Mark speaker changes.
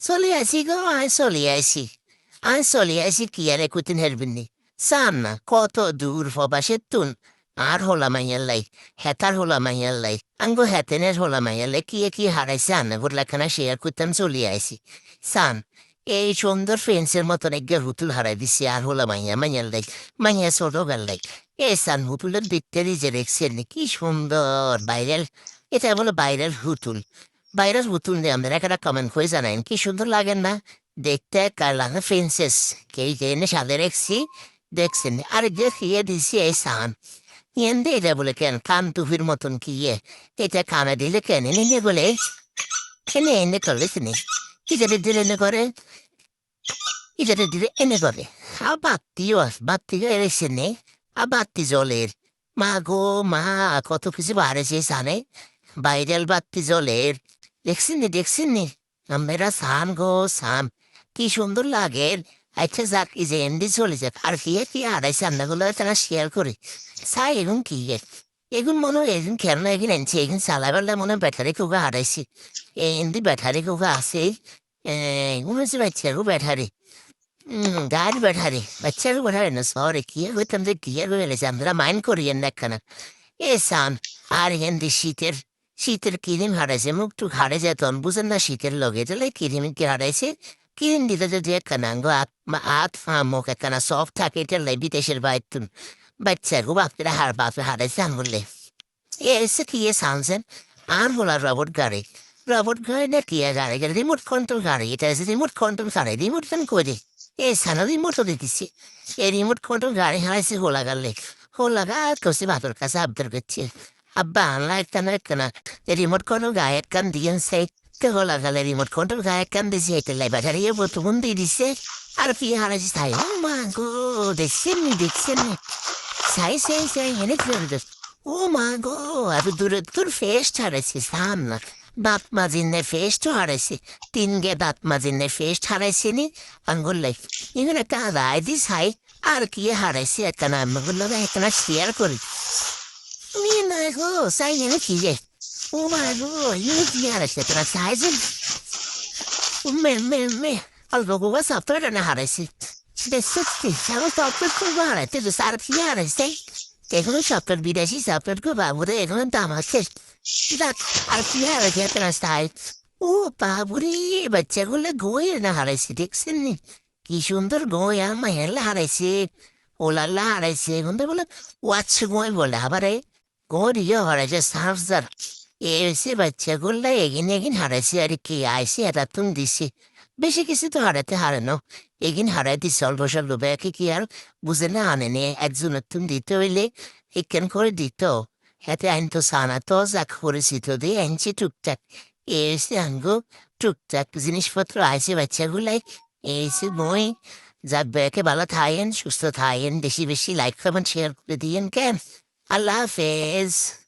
Speaker 1: চলে আসি গো আয় চলে আসি আয় চলে আসি কি আর একুতিন হেরবিনি সাম না কত দূর প্রবাসের তুন আর হোলা মাইয়ার লাই হেতার হোলা মাইয়ার লাই আঙ্গো হেতেনের হোলা মাইয়ার লাই কি কি হারাইছে আন্না বুড়লাখানা শেয়ার করতাম চলে আসি সান এই সুন্দর ফ্রেন্সের মতন এক হুতুল হারাই দিছি আর হোলা মাইয়া মাইয়ার লাই মাইয়া ছোট গাল লাই এ সান হুতুলের ভিতরে যে রেখছেন কি সুন্দর বাইরের এটা বলো বাইরের হুতুল বাইরের হুতুল নিয়ে আমরা একটা কমেন্ট করে জানাইন কি সুন্দর লাগেন না দেখতে কালানা ফ্রেন্সেস কে জেনে সাদে রেখছি দেখছেন আর যে খেয়ে দিছি এই সান এন্দে এটা বলে কেন কান টুপির মতন কি ইয়ে এটা কানে দিলে কেন এনে বলে কেনে এনে করলে তিনি ইজারে দিলে এনে করে ইজারে দিলে এনে করে আর বাত্তিও আস বাত্তিও এসে নেই আর বাত্তি জলের মা গো মা কত সানে বাইরেল বাত্তি জলের দেখছেন নি দেখছেন নি আমরা সান গো সান কি সুন্দর লাগে আচ্ছা যাক এই যে এমডি চলে যাক আর কি কি আড়াইছে রান্নাগুলো তারা শেয়ার করে সাই এগুন কি এগুন মনে হয় এগুন খেলনা এগুন এনেছে এগুন চালাবার মনে হয় ব্যাটারি কুকা হারাইছে এমডি ব্যাটারি কুকা আছে এগুন হচ্ছে বাচ্চারও ব্যাটারি গাড়ি ব্যাটারি বাচ্চারও ব্যাটারি না সরে কি হইতাম যে কি আর আমরা মাইন্ড করিয়েন না একখানা এ সান আর এমডি শীতের শীতের কিরিম হারাইছে? মুখ টুক হারে যেত বুঝেন না শীতের লগে তাহলে কিরিম কি হারাইছে? কিরিম দিতে যদি একখানা আঙ্গ আত মুখ একখানা সফট থাকে, এটা বিদেশের বাইতুন বাচ্চাগো বাপরা হার, বাপে হারাইছে আঙুলে এসে কি এ সানছেন আর বলা রবট গাড়ি। রবট গাড়ি না কি গাড়ি? গাড়ি রিমোট কন্ট্রোল গাড়ি। এটা আছে রিমোট কন্ট্রোল গাড়ি। রিমোট কেন করে এ, সানো রিমোটও দিতেছি। এই রিমোট কন্ট্রোল গাড়ি হারাইছে হোলা গালে। হোলা গা করছে ভাতর কাছে আবদার করছে। আব্বা আনলা একটা না একটা না রিমোট কন্ট্রোল গায়ে কান দিয়ে সেই হোলা গালে রিমোট কন্ট্রোল গায়ে কান দিয়েছে এটা লাই বাজারে প্রথম দিয়ে দিছে আর কি হারাইছে তাই মা গো দেখছেন নি দেখছেন নি সাই সাই সাই এনে ও মা গো এত দূরে তোর ফেস হারাইছে সামনা দাঁত মাজিনের ফেস তো হারাইছে তিন গে দাঁত মাজিনের ফেস হারাইছে নি আঙ্গুল লাই এখানে রায় দিস হাই আর কি হারাইছে একটা না আঙ্গুল একটা শেয়ার করি ই না গো সাই এনে কি রে ও মা গো ইয়ে কি হারাইছে তোরা সাইজেন মে মে মে Allora, come sapere ne haresi. Adesso sì, siamo troppo provare, te lo sai chi haresi. Che come sapere বিদেশি সাপের গো বাবুরে এখন দাম আছে আর কি হারাইছে আপনার স্টাইল ও বাবুরে বাচ্চাগুলো গোয়ে না হারাইছে দেখছেন কি সুন্দর গোয়া মাহেলা হারাইছে ওলাল্লা হারাইছে এখন তো বলে ওয়াচ্ছে গোয় বলে আবার গোরিও হারাইছে সাফজার। এসে বাচ্চাগুলো এগিন এগিন হারাইছে আর কি আইসে এটা তুমি দিছে। বেশি কিছু তো হারাতে হারানো এগিন হারাই দিছে অল্প স্বল্প ব্যাকে কি আর বুঝে না আনে নে একজনের তুমি দিতে হইলে এখান করে দিত। হাতে আইন তো সানা তো যা করেছি তো দিয়ে আনছি টুকটাক। এসে আঙ্গো টুকটাক জিনিসপত্র আছে বাচ্চাগুলাই এসে মই যা ব্যাকে ভালো থাকেন সুস্থ থাকেন বেশি বেশি লাইক কমেন্ট শেয়ার করে দিয়েন কেন? I love is.